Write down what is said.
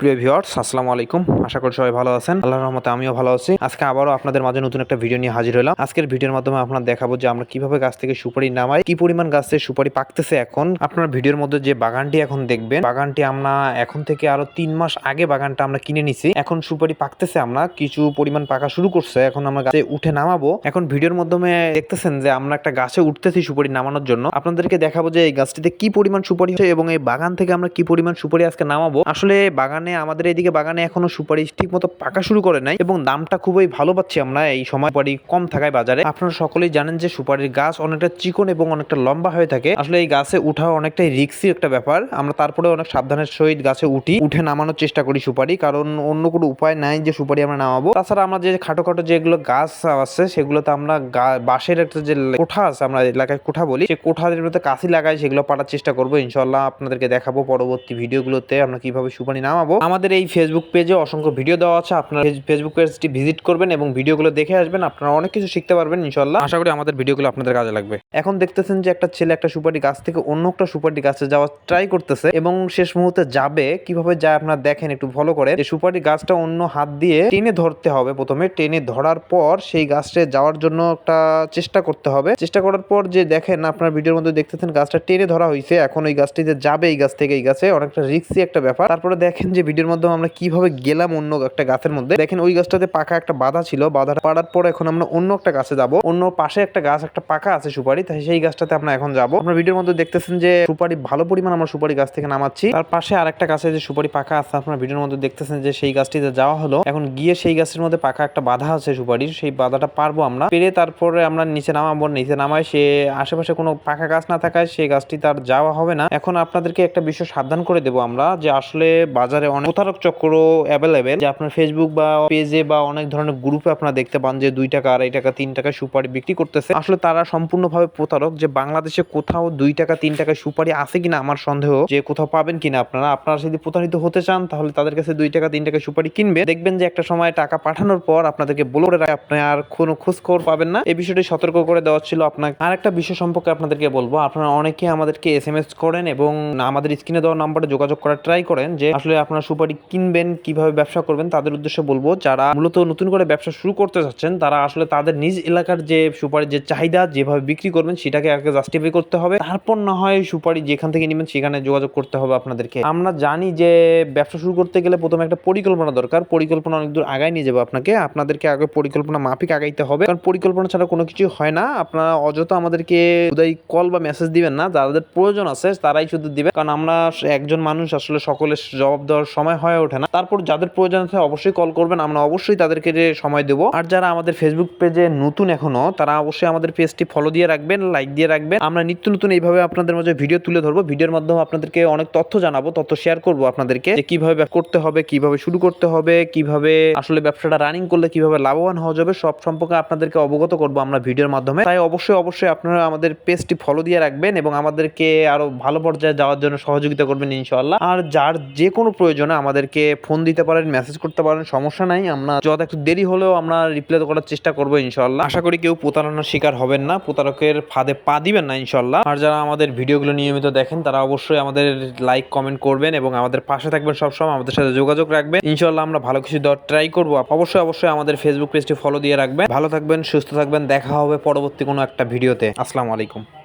প্রিয় ভিউয়ার্স, আসসালামু আলাইকুম। আশা করি সবাই ভালো আছেন। আল্লাহর রহমতে আমিও ভালো আছি। আজকে আবারও আপনাদের মাঝে নতুন একটা ভিডিও নিয়ে হাজির হলাম। আজকের ভিডিওর মাধ্যমে আপনার দেখাবো যে আমরা কীভাবে গাছ থেকে সুপারি নামাই, কি পরিমাণ গাছ থেকে সুপারি পাকতেছে এখন। আপনার ভিডিওর মধ্যে যে বাগানটি এখন দেখবেন, বাগানটি আমরা এখন থেকে আরও তিন মাস আগে বাগানটা আমরা কিনে নিছি। এখন সুপারি পাকতেছে আমরা, কিছু পরিমাণ পাকা শুরু করছে, এখন আমরা গাছে উঠে নামাবো। এখন ভিডিওর মাধ্যমে দেখতেছেন যে আমরা একটা গাছে উঠতেছি সুপারি নামানোর জন্য। আপনাদেরকে দেখাবো যে এই গাছটিতে কি পরিমাণ সুপারি হচ্ছে এবং এই বাগান থেকে আমরা কি পরিমাণ সুপারি আজকে নামাবো। আসলে বাগানে আমাদের এইদিকে বাগানে এখনও সুপারি ঠিক মতো পাকা শুরু করে নাই এবং দামটা খুবই ভালো পাচ্ছি আমরা এই সময় সুপারি কম থাকায় বাজারে। আপনারা সকলেই জানেন যে সুপারির গাছ অনেকটা চিকন এবং অনেকটা লম্বা হয়ে থাকে। আসলে এই গাছে উঠা অনেকটাই রিক্সি একটা ব্যাপার। আমরা তারপরে অনেক সাবধানের সহিত গাছে উঠি, উঠে নামানোর চেষ্টা করি সুপারি। কারণ অন্য কোনো উপায় নাই যে সুপারি আমরা নামাবো। তাছাড়া আমরা যে খাটো খাটো যেগুলো গাছ আছে, সেগুলোতে আমরা বাঁশের একটা যে কোঠা আছে আমরা এলাকায় কোঠা বলি সেই কোঠাদের মধ্যে কাশি লাগাই সেগুলো পাড়ার চেষ্টা করব। ইনশাল্লাহ আপনাদেরকে দেখাবো পরবর্তী ভিডিওগুলোতে আমরা কীভাবে সুপারি নামাবো। আমাদের এই ফেসবুক পেজে অসংখ্য ভিডিও দেওয়া আছে। আপনারা ফেসবুক পেজটি ভিজিট করবেন এবং ভিডিওগুলো দেখে আসবেন। আপনারা অনেক কিছু শিখতে পারবেন ইনশাল্লাহ আশা করি আমাদের ভিডিওগুলো আপনাদের কাজে লাগবে। এখন দেখতেছেন যে একটা ছেলে একটা সুপারি গাছ থেকে অন্য একটা সুপারি গাছে যাওয়ার ট্রাই করতেছে এবং শেষ মুহূর্তে যাবে। কীভাবে যায় আপনারা দেখেন, একটু ফলো করে যে সুপারি গাছটা অন্য হাত দিয়ে টেনে ধরতে হবে প্রথমে। টেনে ধরার পর সেই গাছটা যাওয়ার জন্য একটা চেষ্টা করতে হবে। চেষ্টা করার পর যে দেখেন, আপনার ভিডিওর মধ্যে দেখতেছেন গাছটা টেনে ধরা হয়েছে এখন ওই গাছটিতে যাবে এই গাছ থেকে, এই গাছে। অনেকটা রিক্সি একটা ব্যাপার। তারপরে দেখেন যে ভিডিওর মধ্যে আমরা কীভাবে গেলাম অন্য একটা গাছের মধ্যে। দেখেন ওই গাছটাতে পাকা একটা বাধা ছিল। বাধাটা পাড়ার পর এখন আমরা অন্য একটা গাছে যাব। অন্য পাশে একটা গাছ, একটা পাকা আছে সুপারি। তাই সেই গাছটাতে আমরা এখন যাব। আমরা ভিডিওর মধ্যে দেখতেছেন যে সুপারি ভালো পরিমাণ আমরা সুপারি গাছ থেকে নামাচ্ছি। তার পাশে আরেকটা গাছে যে সুপারি পাকা আছে, আপনার ভিডিওর মধ্যে দেখতেছেন যে সেই গাছটিতে যাওয়া হলো। এখন গিয়ে সেই গাছের মধ্যে পাকা একটা বাধা আছে সুপারির সেই বাধাটা পারব আমরা। পেরে তারপরে আমরা নিচে নামাবো। নিচে নামায় সে আশেপাশে কোনো পাকা গাছ না থাকায় সেই গাছটি তার যাওয়া হবে না। এখন আপনাদেরকে একটা বিষয় সাবধান করে দেবো আমরা যে আসলে বাজারে অনেক প্রতারক চক্র অ্যাভেলেবেল যে আপনার ফেসবুক বা পেজে বা অনেক ধরনের গ্রুপে আপনারা দেখতে পান যে দুই টাকা আড়াই টাকা তিন টাকা সুপারি বিক্রি করতেছে। আসলে তারা সম্পূর্ণভাবে প্রতারক যে বাংলাদেশে কোথাও দুই টাকা তিন টাকা সুপারি আছে কিনা আমার সন্দেহ যে কোথাও পাবেন কিনা আপনারা। আপনারা যদি প্রতারিত হতে চান তাহলে তাদের কাছে দুই টাকা তিন টাকা সুপারি কিনবে। দেখবেন যে একটা সময় টাকা পাঠানোর পর আপনাদেরকে বলে রাখে, আপনি আর কোনো খোঁজ খবর পাবেন না। এই বিষয়টি সতর্ক করে দেওয়া ছিল আপনাকে। আর একটা বিষয় সম্পর্কে আপনাদেরকে বলব আপনারা অনেকে আমাদেরকে এস এম এস করেন এবং আমাদের স্ক্রিনে দেওয়া নাম্বারে যোগাযোগ করার ট্রাই করেন যে আসলে আপনারা সুপারি কিনবেন, কীভাবে ব্যবসা করবেন, তাদের উদ্দেশ্যে বলব, যারা মূলত নতুন করে ব্যবসা শুরু করতে চাচ্ছেন তারা আসলে তাদের নিজ এলাকার যে সুপারির যে চাহিদা, যেভাবে বিক্রি করবেন, সেটাকে আগে জাস্টিফাই করতে হবে। তারপর না হয় সুপারি যেখান থেকে নেবেন, সেখানে যোগাযোগ করতে হবে আপনাদেরকে। আমরা জানি যে ব্যবসা শুরু করতে গেলে প্রথমে একটা পরিকল্পনা দরকার। পরিকল্পনা অনেক দূর আগায় নিয়ে যাবে আপনাকে। আপনাদেরকে আগে পরিকল্পনা মাফিক আগাইতে হবে। কারণ পরিকল্পনা ছাড়া কোনো কিছু হয় না। আপনারা অযথা আমাদেরকে কল বা মেসেজ দিবেন না। যাদের প্রয়োজন আছে, তারাই শুধু দিবে। কারণ আমরা একজন মানুষ, আসলে সকলের জবাব দেওয়ার সময় হয়ে ওঠে না। তারপর যাদের প্রয়োজন আছে অবশ্যই কল করবেন। আমরা অবশ্যই তাদেরকে যে সময় দেবো। আর যারা আমাদের ফেসবুক পেজে নতুন এখনও, তারা অবশ্যই আমাদের পেজটি ফলো দিয়ে রাখবেন লাইক দিয়ে রাখবেন। আমরা নিত্য নতুন এইভাবে আপনাদের মাঝে ভিডিও তুলে ধরবো। ভিডিওর মাধ্যমে আপনাদেরকে অনেক তথ্য জানাব, তথ্য শেয়ার করব আপনাদেরকে। যে কীভাবে করতে হবে, কীভাবে শুরু করতে হবে, কীভাবে আসলে ব্যবসাটা রানিং করলে কীভাবে লাভবান হওয়া যাবে, সব সম্পর্কে আপনাদেরকে অবগত করব আমরা ভিডিওর মাধ্যমে। তাই অবশ্যই অবশ্যই আপনারা আমাদের পেজটি ফলো দিয়ে রাখবেন এবং আমাদেরকে আরও ভালো পর্যায়ে যাওয়ার জন্য সহযোগিতা করবেন ইনশাআল্লাহ। আর যার যে কোনো প্রয়োজনে আমাদেরকে ফোন দিতে পারেন মেসেজ করতে পারেন, সমস্যা নাই। আমরা যত একটু দেরি হলেও আমরা রিপ্লাই করার চেষ্টা করব ইনশাল্লাহ আশা করি কেউ প্রতারণার শিকার হবেন না, প্রতারকের ফাঁদে পা দিবেন না ইনশাল্লাহ আর যারা আমাদের ভিডিওগুলো নিয়মিত দেখেন, তারা অবশ্যই আমাদের লাইক কমেন্ট করবেন এবং আমাদের পাশে থাকবেন সবসময়, আমাদের সাথে যোগাযোগ রাখবেন। ইনশাল্লাহ আমরা ভালো কিছু দেওয়ার ট্রাই করব। অবশ্যই অবশ্যই আমাদের ফেসবুক পেজটি ফলো দিয়ে রাখবেন। ভালো থাকবেন, সুস্থ থাকবেন। দেখা হবে পরবর্তী কোনো একটা ভিডিওতে। আসসালামু আলাইকুম।